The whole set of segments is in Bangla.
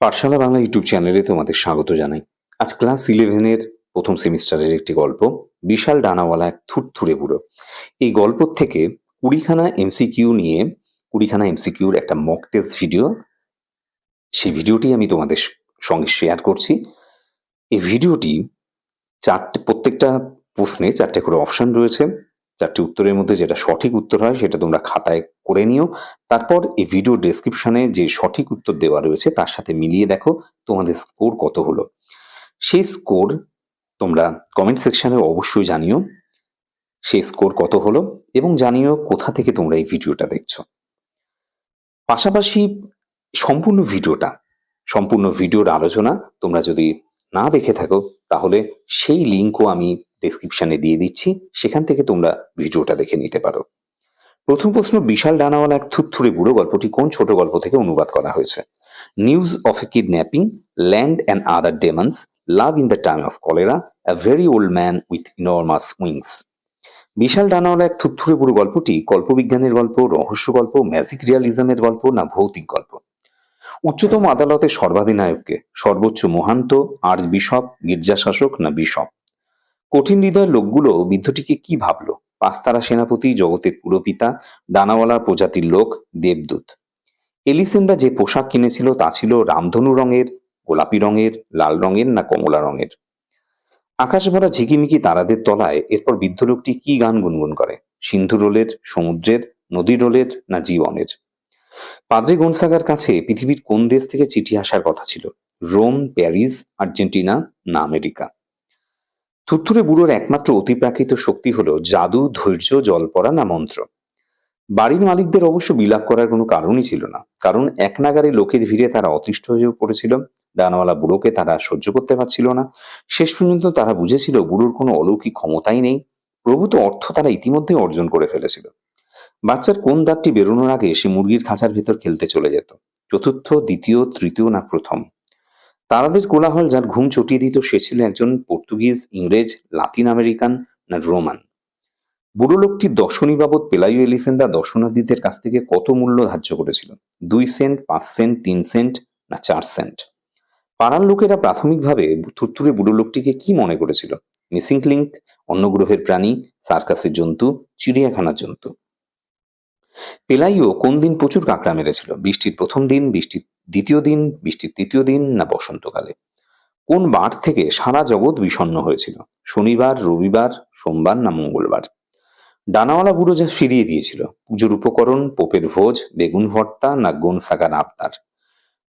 পাঠশালা বাংলা ইউটিউব চ্যানেলে তোমাদের স্বাগত জানাই। আজ ক্লাস ইলেভেনের প্রথম সেমিস্টারের একটি গল্প, বিশাল ডানাওয়ালা এক থুরথুরে বুড়ো। এই গল্প থেকে কুড়িখানা এমসিকিউ নিয়ে, কুড়িখানা এমসিকিউর একটা মক টেস্ট ভিডিও সেই ভিডিওটি আমি তোমাদের সঙ্গে শেয়ার করছি। এই ভিডিওটি চারটে, প্রত্যেকটা প্রশ্নে চারটে করে অপশন রয়েছে। চারটি উত্তরের মধ্যে যেটা সঠিক উত্তর হয় সেটা তোমরা খাতায় করে নিও। তারপর এই ভিডিও ডেসক্রিপশনে যে সঠিক উত্তর দেওয়া রয়েছে তার সাথে মিলিয়ে দেখো তোমাদের স্কোর কত হলো। সেই স্কোর তোমরা কমেন্ট সেকশনে অবশ্যই জানিও সেই স্কোর কত হলো এবং জানিও কোথা থেকে তোমরা এই ভিডিওটা দেখছ। পাশাপাশি সম্পূর্ণ ভিডিওটা সম্পূর্ণ ভিডিওর আলোচনা তোমরা যদি না দেখে থাকো তাহলে সেই লিঙ্কও আমি ডেসক্রিপশনে দিয়ে দিচ্ছি, সেখান থেকে তোমরা ভিডিওটা দেখে নিতে পারো। প্রথম প্রশ্ন, বিশাল ডানাওয়ালা এক থুতথুরে বুড়ো, গল্পটি কোন ছোট গল্প থেকে অনুবাদ করা হয়েছে? News of a kidnapping land and other demons love in the time of cholera a very old man with enormous wings বিশাল ডানাওয়ালা এক থুতথুরে বুড়ো গল্পটি কল্পবিজ্ঞানের গল্প, রহস্য গল্প ম্যাজিক রিয়ালিজমের গল্প না ভৌতিক গল্প? উচ্চতম আদালতের সর্বাধিনায়ককে সর্বোচ্চ মহান্ত আর্চ বিশপ গির্জাশাসক না বিশপ কঠিন হৃদয়ের লোকগুলো বৃদ্ধটিকে কি ভাবলো? পাস্তারা সেনাপতি, জগতের পুরপিতা ডানাওয়ালা প্রজাতির লোক, দেবদূত। এলিসেন্দা যে পোশাক কিনেছিল তা ছিল রামধনু রঙের, গোলাপি রঙের, লাল রঙের না কমলা রঙের। আকাশ ভরা ঝিকিমিকি তারাদের তলায় এরপর বৃদ্ধ লোকটি কি গান গুনগুন করে? সিন্ধু রোলের, সমুদ্রের, নদী রোলের না জীবনের? পাদ্রি গনসাগার কাছে পৃথিবীর কোন দেশ থেকে চিঠি আসার কথা ছিল? রোম, প্যারিস, আর্জেন্টিনা না আমেরিকা? থুত্থুরে বুড়োর একমাত্র অতিপ্রাকৃত শক্তি হলো জাদু, ধৈর্য জল পড়া না মন্ত্র। বাড়ির মালিকদের অবশ্য বিলাপ করার কোনো কারণই ছিল না, কারণ এক নাগারে লোকের ভিড়ে তারা অতিষ্ঠ হয়ে পড়েছিল, ডানাওয়ালা বুড়োকে তারা সহ্য করতে পারছিল না, শেষ পর্যন্ত তারা বুঝেছিল বুড়োর কোনো অলৌকিক ক্ষমতাই নেই প্রভূত অর্থ তারা ইতিমধ্যে অর্জন করে ফেলেছিল। বাচ্চার কোন দাঁতটি বেরোনোর আগে সে মুরগির খাঁচার ভেতর খেলতে চলে যেত, চতুর্থ, দ্বিতীয়, তৃতীয় না প্রথম? তারাদের কোলাহল যার ঘুম চটিয়ে দিত সে ছিল একজন পর্তুগিজ, ইংরেজ, লাতিন আমেরিকান না রোমান। বুড়ো লোকটি দর্শনী বাবদ পেলাইও এলিসেন্দা দর্শনার্থীদের কাছ থেকে কত মূল্য ধার্য করেছিল? দুই সেন্ট, পাঁচ সেন্ট, তিন সেন্ট না চার সেন্ট? পাড়ার লোকেরা প্রাথমিকভাবে থুরথুরে বুড়ো লোকটিকে কি মনে করেছিল? মিসিং লিঙ্ক অন্য গ্রহের প্রাণী, সার্কাসের জন্তু, চিড়িয়াখানার জন্তু। পেলাইও কোন দিন প্রচুর কাঁকড়া মেরেছিল? বৃষ্টির প্রথম দিন, বৃষ্টির দ্বিতীয় দিন, বৃষ্টির তৃতীয় দিন না বসন্তকালে? কোন বার থেকে সারা জগৎ বিষণ্ণ হয়েছিল? শনিবার, রবিবার, সোমবার না মঙ্গলবার? ডানাওয়ালা বুড়ো যা ফিরিয়ে দিয়েছিল। পুজোর উপকরণ, পোপের ভোজ, বেগুন ভর্তা না গোন সাগার আবতার?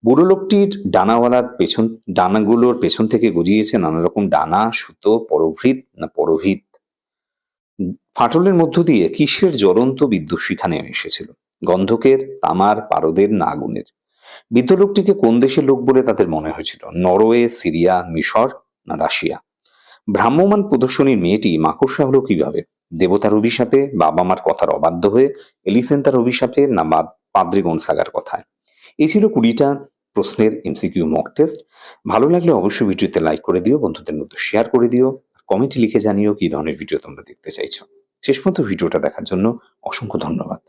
বুড়ো লোকটির ডানাওয়ালার পেছন, ডানাগুলোর পেছন থেকে গজিয়েছে নানা রকম ডানা, সুতো, পরভৃত না পরভিত? ফাটলের মধ্য দিয়ে কিসের জ্বলন্ত বিদ্যুৎ শিখা নেমে এসেছিল? গন্ধকের, তামার, পারদের না বৃদ্ধ লোকটিকে কোন দেশের লোক বলে তাদের মনে হয়েছিল? নরওয়ে, সিরিয়া, মিশর না রাশিয়া? ভ্রাম্যমান প্রদর্শনীর মেয়েটি মাকড়সা হলো কীভাবে? দেবতার অভিশাপে বাবা মার কথার অবাধ্য হয়ে এলিসেন্তার অভিশাপে না পাদ্রি গনসাগার কথায়? এই ছিল কুড়িটা প্রশ্নের এমসিকিউ মক টেস্ট। ভালো লাগলে অবশ্যই ভিডিওতে লাইক করে দিও, বন্ধুদের মধ্যে শেয়ার করে দিও। কমেন্টে লিখে জানিও কি ধরনের ভিডিও তোমরা দেখতে চাইছো। শেষ পর্যন্ত ভিডিওটা দেখার জন্য অসংখ্য ধন্যবাদ।